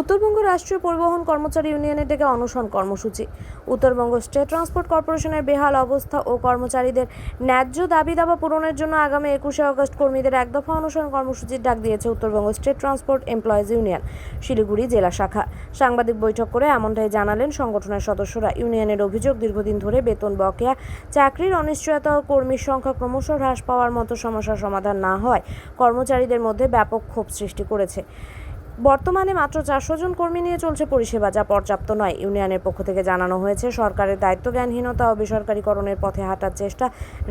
উত্তরবঙ্গ রাষ্ট্রীয় পরিবহন কর্মচারী ইউনিয়নের ডেকে অনশন কর্মসূচি। উত্তরবঙ্গ স্টেট ট্রান্সপোর্ট কর্পোরেশনের বেহাল অবস্থা ও কর্মচারীদের ন্যায্য দাবি দাবা পূরণের জন্য আগামী একুশে আগস্ট কর্মীদের একদফা অনশন কর্মসূচির ডাক দিয়েছে Uttarbanga state transport employees union, Siliguri জেলা শাখা। সাংবাদিক বৈঠক করে এমনটাই জানালেন সংগঠনের সদস্যরা। ইউনিয়নের অভিযোগ, দীর্ঘদিন ধরে বেতন বকেয়া, চাকরির অনিশ্চয়তা ও কর্মীর সংখ্যা ক্রমশ হ্রাস পাওয়ার মতো সমস্যার সমাধান না হয় কর্মচারীদের মধ্যে ব্যাপক ক্ষোভ সৃষ্টি করেছে। বর্তমানে মাত্র চারশো জন কর্মী নিয়ে চলছে পরিষেবা যা পর্যাপ্ত নয়। ইউনিয়নের পক্ষ থেকে জানানো হয়েছে সরকারের দায়িত্বজ্ঞানহীনতা ও বেসরকারীকরণের পথে হাঁটার চেষ্টা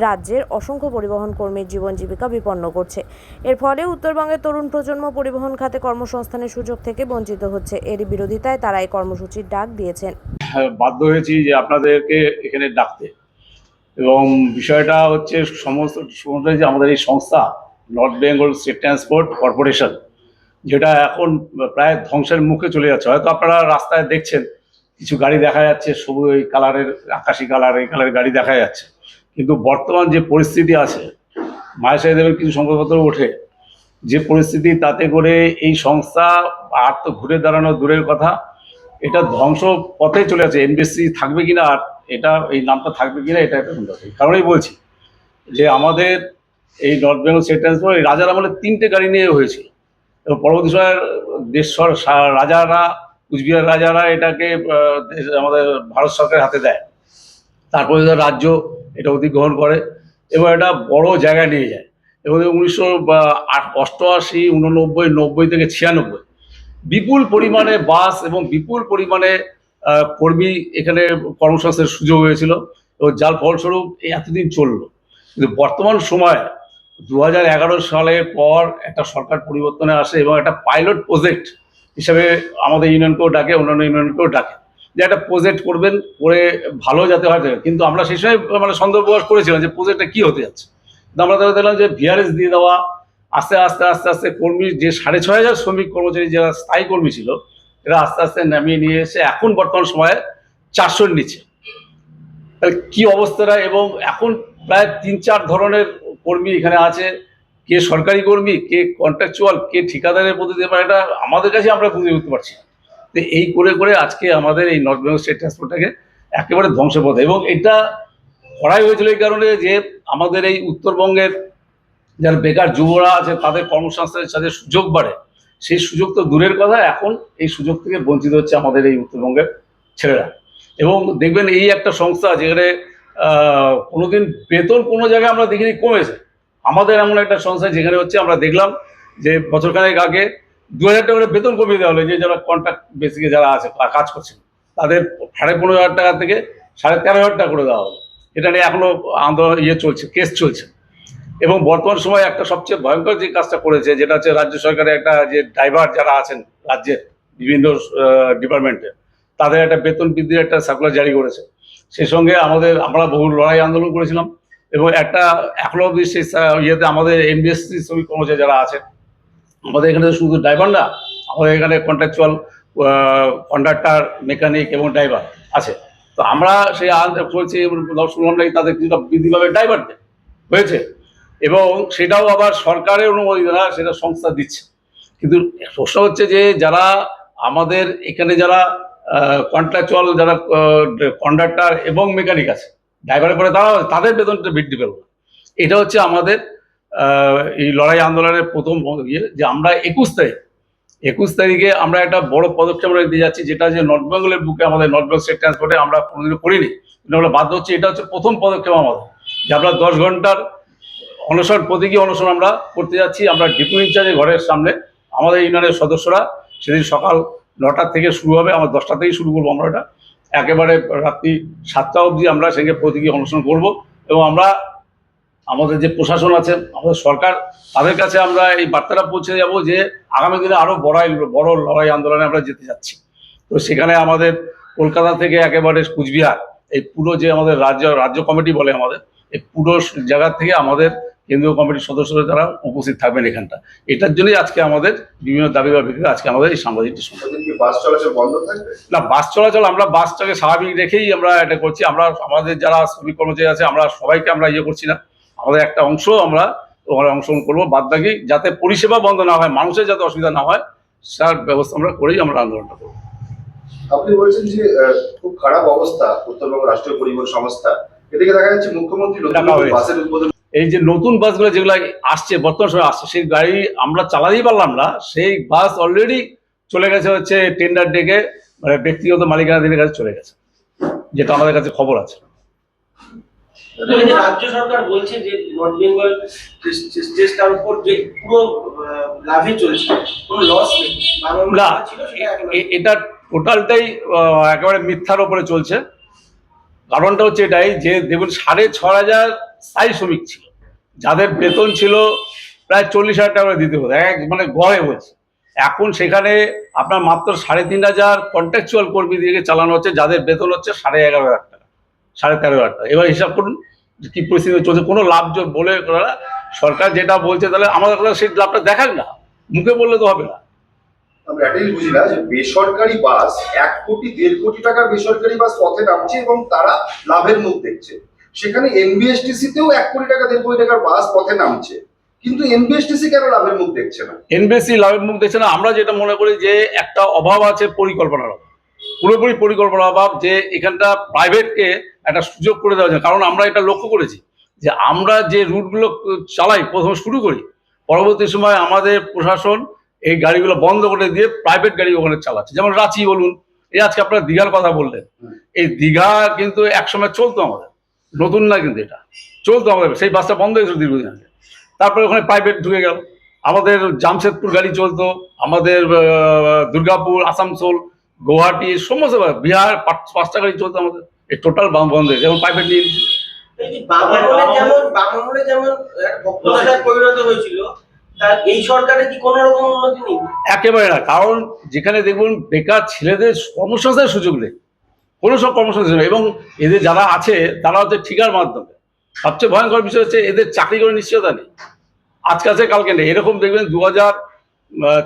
রাজ্যের অসংখ্য পরিবহন কর্মীর জীবন জীবিকা বিপন্ন করছে। এর ফলে উত্তরবঙ্গের তরুণ প্রজন্ম পরিবহন খাতে কর্মসংস্থানের সুযোগ থেকে বঞ্চিত হচ্ছে। এর বিরোধিতায় তারা এই কর্মসূচির ডাক দিয়েছেন। হ্যাঁ, বাধ্য হয়েছি যে আপনাদেরকে এখানে ডাকতে। এবং বিষয়টা হচ্ছে সমস্ত যে আমাদের এই সংস্থা north Bengal state transport corporation যেটা এখন প্রায় ধ্বংসের মুখে চলে যাচ্ছে। হয়তো আপনারা রাস্তায় দেখছেন, কিছু গাড়ি দেখা যাচ্ছে, সবুজ ওই কালারের, আকাশি কালার, এই কালারের গাড়ি দেখা যাচ্ছে। কিন্তু বর্তমান যে পরিস্থিতি আছে মায়ের সাহেবের কিছু সংবাদপত্র ওঠে, যে পরিস্থিতি তাতে করে এই সংস্থা আর তো ঘুরে দাঁড়ানো দূরের কথা, এটা ধ্বংস পথে চলে আছে এনবিএসসি থাকবে কিনা আর এটা, এই নামটা থাকবে কিনা, এটা একটা কারণেই বলছি যে আমাদের এই নর্থ বেঙ্গল স্টেট এই রাজার আমলে তিনটে গাড়ি নিয়ে হয়েছিল এবং পরবর্তী সময় দেশ রাজারা, কুচবিহার রাজারা এটাকে আমাদের ভারত সরকারের হাতে দেয়। তারপরে রাজ্য এটা অধিগ্রহণ করে এবং এটা বড় জায়গায় নিয়ে যায়। এবং উনিশশো অষ্টআশি, উননব্বই, নব্বই থেকে ছিয়ানব্বই বিপুল পরিমাণে বাস এবং বিপুল পরিমাণে কর্মী এখানে কর্মসংস্থানের সুযোগ হয়েছিল এবং যার ফলস্বরূপ এতদিন চলল। কিন্তু বর্তমান সময়ে দু হাজার এগারো সালের পর একটা সরকার পরিবর্তনে আসে এবং একটা পাইলট প্রজেক্ট হিসাবে আমাদের ইউনিয়নকেও ডাকে, অন্যান্য ইউনিয়নকেও ডাকে। যে একটা প্রজেক্ট করবেন, করে ভালো যাতে হয়, কিন্তু আমরা সেই সময় মানে সন্দেহ প্রকাশ করেছিলাম যে প্রজেক্টটা কী হতে যাচ্ছে। কিন্তু আমরা তাহলে দেখলাম যে ভিআরএস দিয়ে দেওয়া, আস্তে আস্তে আস্তে আস্তে কর্মী যে সাড়ে ছয় হাজার শ্রমিক কর্মচারী, যারা স্থায়ী কর্মী ছিল, এরা আস্তে আস্তে নামিয়ে নিয়ে এসে এখন বর্তমান সময়ে চারশোর নিচে। তাহলে কি অবস্থাটা? এবং এখন প্রায় তিন চার ধরনের কর্মী এখানে আছে, কে সরকারি কর্মী, কে কন্ট্রাকচুয়াল কে ঠিকাদারের পদ্ধতি পারে, এটা আমাদের কাছে আমরা বুঝে উঠতে পারছি তো এই করে করে আজকে আমাদের এই নর্থ বেঙ্গল স্টেট ট্রান্সপোর্টটাকে একেবারে ধ্বংসপথে, এবং এটা করাই হয়েছিল এই কারণে যে আমাদের এই উত্তরবঙ্গের যারা বেকার যুবরা আছে, তাদের কর্মসংস্থানের সাথে সুযোগ বাড়ে। সেই সুযোগ তো দূরের কথা, এখন এই সুযোগ থেকে বঞ্চিত হচ্ছে আমাদের এই উত্তরবঙ্গের ছেলেরা। এবং দেখবেন এই একটা সংস্থা যেখানে কোনোদিন বেতন কোনো জায়গায় আমরা দেখিনি, কমেছে। আমাদের এমন একটা সংস্থা যেখানে হচ্ছে আমরা দেখলাম যে বছরখানেক আগে দু হাজার টাকা করে বেতন কমিয়ে দেওয়া হলো যে যারা কন্ট্রাক্ট বেসিকে যারা আছে কাজ করছেন তাদের সাড়ে পনেরো হাজার টাকা থেকে সাড়ে তেরো হাজার টাকা করে দেওয়া হলো। এটা নিয়ে এখনও আন্দোলন ইয়ে চলছে কেস চলছে। এবং বর্তমান সময়ে একটা সবচেয়ে ভয়ঙ্কর যে কাজটা করেছে, যেটা হচ্ছে রাজ্য সরকারের একটা যে ড্রাইভার যারা আছেন রাজ্যের বিভিন্ন ডিপার্টমেন্টে তাদের একটা বেতন বৃদ্ধির একটা সার্কুলার জারি করেছে। সেই সঙ্গে আমাদের, আমরা বহু লড়াই আন্দোলন করেছিলাম এবং একটা এখনও অবধি সেই ইয়েতে আমাদের এনবিএসসি শ্রমিক কর্মচারী যারা আছে আমাদের এখানে শুধু ড্রাইভার না, আমাদের এখানে কন্ট্রাকচুয়াল কন্ডাক্টর মেকানিক এবং ড্রাইভার আছে। তো আমরা সেই শুনলাম নাকি তাদের কিছুটা বৃদ্ধি পাবে ড্রাইভারদের হয়েছে। এবং সেটাও আবার সরকারের অনুমতি দ্বারা সেটা সংস্থা দিচ্ছে। কিন্তু প্রশ্ন হচ্ছে যে যারা আমাদের এখানে যারা কন্ট্রাকচুয়াল যারা কন্ডাক্টর এবং মেকানিক আছে ড্রাইভারের পরে তারা তাদের বেতনটা বৃদ্ধি পেল এটা হচ্ছে আমাদের এই লড়াই আন্দোলনের প্রথম ইয়ে যে আমরা একুশ তারিখ, একুশ তারিখে আমরা একটা বড় পদক্ষেপ আমরা দিয়ে যাচ্ছি, যেটা যে নর্থ বেঙ্গলের বুকে আমাদের নর্থ বেঙ্গল স্টেট ট্রান্সপোর্টে আমরা কোনোদিনও করিনি। কিন্তু আমরা বাধ্য হচ্ছে, এটা হচ্ছে প্রথম পদক্ষেপ আমাদের, যে আমরা দশ ঘণ্টার অনশন, প্রতীকী অনশন আমরা করতে যাচ্ছি। আমরা ডিপু ইনচার্জে ঘরের সামনে আমাদের ইউনিয়নের সদস্যরা সেদিন সকাল নটার থেকে শুরু হবে, আমরা দশটা থেকেই শুরু করব আমরা এটা একেবারে রাত্রি সাতটা অবধি আমরা সেখানে প্রতীকী অনশন করব এবং আমরা, আমাদের যে প্রশাসন আছে, আমাদের সরকার, তাদের কাছে আমরা এই বার্তাটা পৌঁছে যাব যে আগামী দিনে আরও বড় আই- বড় লড়াই আন্দোলনে আমরা যেতে যাচ্ছি। তো সেখানে আমাদের কলকাতা থেকে একেবারে কুচবিহার, এই পুরো যে আমাদের রাজ্য রাজ্য কমিটি বলে আমাদের, এই পুরো জায়গা থেকে আমাদের কেন্দ্রীয় কমিটির সদস্যরা তারা উপস্থিত থাকবেন এখানটা। এটার জন্যই আজকে আমাদের বিভিন্ন দাবি বা ভিত্তিতে আজকে আমাদের এই সাংবাদিক সম্মেলন বাস চলাচল বন্ধ থাকবে? না বাস চলাচল আমরা বাসটাকে স্বাভাবিক রেখেই আমরা এটা করছি। আমরা আমাদের যারা শ্রমিক কর্মচারী আছে আমরা সবাইকে আমরা ইয়ে করছি না। আমাদের একটা অংশ আমরা ওখানে অংশগ্রহণ করব। বাদ বাকি যাতে পরিষেবা বন্ধ না হয় মানুষের যাতে অসুবিধা না হয় তার ব্যবস্থা আমরা করেই আমরা আন্দোলনটা করব। আপনি বলছেন যে খুব খারাপ অবস্থা উত্তরবঙ্গ রাষ্ট্রীয় পরিবহন সংস্থা। এদিকে দেখা যাচ্ছে মুখ্যমন্ত্রী। বাসের উদ্বোধন এই যে নতুন বাসগুলো যেগুলো আসছে বর্তমান সময় আসছে সেই গাড়ি আমরা চালাতেই পারলাম না। সেই বাস অলরেডি চলে গেছে হচ্ছে টেন্ডার ডেকে মানে ব্যক্তিগত মালিকানাধীনের কাছে চলে গেছে যেটা আমাদের কাছে খবর আছে। রাজ্য সরকার বলছে যে নর্থ বেঙ্গল স্টেটটার উপর যে পুরো আহ, লাভে চলছে কোনো লস নেই। না ছিল সেটা এখন এ- এটা টোটালটাই একেবারে মিথ্যার ওপরে চলছে। কারণটা হচ্ছে এটাই যে দেখুন সাড়ে ছ হাজার স্থায়ী শ্রমিক ছিল। যাদের বেতন ছিল প্রায় চল্লিশ হাজার টাকা করে দিতে হতো। এক মানে গড়ে বলছে। এখন সেখানে আপনার মাত্র সাড়ে তিন হাজার কন্ট্রাকচুয়াল কর্মী দিয়ে চালানো হচ্ছে, যাদের বেতন হচ্ছে সাড়ে এগারো হাজার টাকা, সাড়ে তেরো হাজার টাকা। এবার হিসাব করুন কি পরিস্থিতি চলছে, কোনো লাভ জোর বলে সরকার যেটা বলছে তাহলে আমাদের কথা সেই লাভটা দেখাক না, মুখে বললে তো হবে না। বেসরকারি বাস এক কোটি, দেড় কোটি টাকার বেসরকারি বাস পথে নামছে এবং তারা লাভের মুখ দেখছে। সেখানে এনবিএসটিসি তেও এক কোটি টাকা দেড় কোটি টাকার বাস পথে নামছে। কিন্তু এনবিএসটিসি কেন লাভের মুখ দেখছে না? এনবিএসসি লাভের মুখ দেখছে না। আমরা যেটা মনে করি যে একটা অভাব আছে পরিকল্পনার অভাব। পুরোপুরি পরিকল্পনার অভাব যে এখানটা প্রাইভেটকে একটা সুযোগ করে দেওয়া যায়। কারণ আমরা এটা লক্ষ্য করেছি যে আমরা যে রুটগুলো চালাই প্রথম শুরু করি পরবর্তী সময় আমাদের প্রশাসন এই গাড়িগুলো বন্ধ করে দিয়ে প্রাইভেট গাড়ি ওখানে চালাচ্ছে। যেমন রাঁচি বলুন এই আজকে আপনারা দীঘার কথা বললেন। এই দীঘা কিন্তু একসময় চলতো আমাদের। নতুন না কিন্তু এটা। চলতো আমাদের সেই বাসটা বন্ধ হয়েছিল দীর্ঘদিন আগে। তারপরে ওখানে প্রাইভেট ঢুকে গেল। আমাদের জামশেদপুর গাড়ি চলতো আমাদের দুর্গাপুর আসানসোল গুয়াহাটি সমস্ত বিহার পাঁচ- পাঁচটা গাড়ি চলতো আমাদের। এই টোটাল বন্ধ হয়েছে যেমন প্রাইভেট নিয়ে একেবারে না কারণ যেখানে দেখুন বেকার ছেলেদের কর্মসংস্থানের সুযোগ নেই। কোনো সব কর্মসংস্থান এবং এদের যারা আছে তারা হচ্ছে ঠিকার মাধ্যমে। সবচেয়ে ভয়ঙ্কর বিষয় হচ্ছে এদের চাকরি করে নিশ্চয়তা নেই। আজকে আছে কালকে নেই। এরকম দেখবেন দু হাজার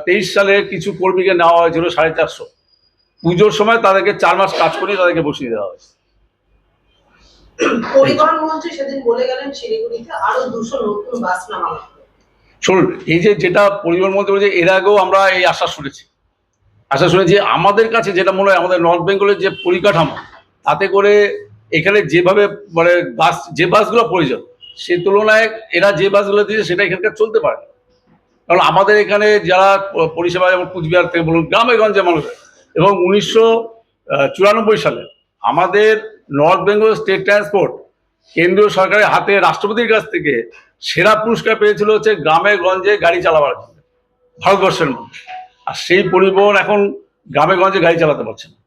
তেইশ সালে কিছু কর্মীকে নেওয়া হয়েছিল সাড়ে চারশো। পুজোর সময় তাদেরকে চার মাস কাজ করিয়ে তাদেরকে বসিয়ে দেওয়া হয়েছে। পরিবহন মন্ত্রী সেদিন বলে গেলেন শিলিগুড়িতে আরও দুশো নতুন বাস শুনুন এই যে যেটা পরিবহন মন্ত্রী বলছে এর আগেও আমরা এই আশা শুনেছি। আশা শুনেছি আমাদের কাছে যেটা মনে হয় আমাদের নর্থ বেঙ্গলের যে পরিকাঠামো, তাতে করে এখানে যেভাবে মানে বাস, যে বাসগুলো প্রয়োজন, সে তুলনায় এরা যে বাসগুলো দিয়েছে সেটা এখানকার চলতে পারে কারণ আমাদের এখানে যারা পরিষেবা যেমন কুচবিহার থেকে বলুন, গ্রামে গঞ্জে মানুষ এবং উনিশশো চুরানব্বই সালে আমাদের নর্থ বেঙ্গল স্টেট ট্রান্সপোর্ট কেন্দ্রীয় সরকারের হাতে রাষ্ট্রপতির কাছ থেকে সেরা পুরস্কার পেয়েছিল হচ্ছে গ্রামে গঞ্জে গাড়ি চালাবার জন্য, ভারতবর্ষের মধ্যে। আর সেই পরিবহন এখন গ্রামে গঞ্জে গাড়ি চালাতে পারছে না।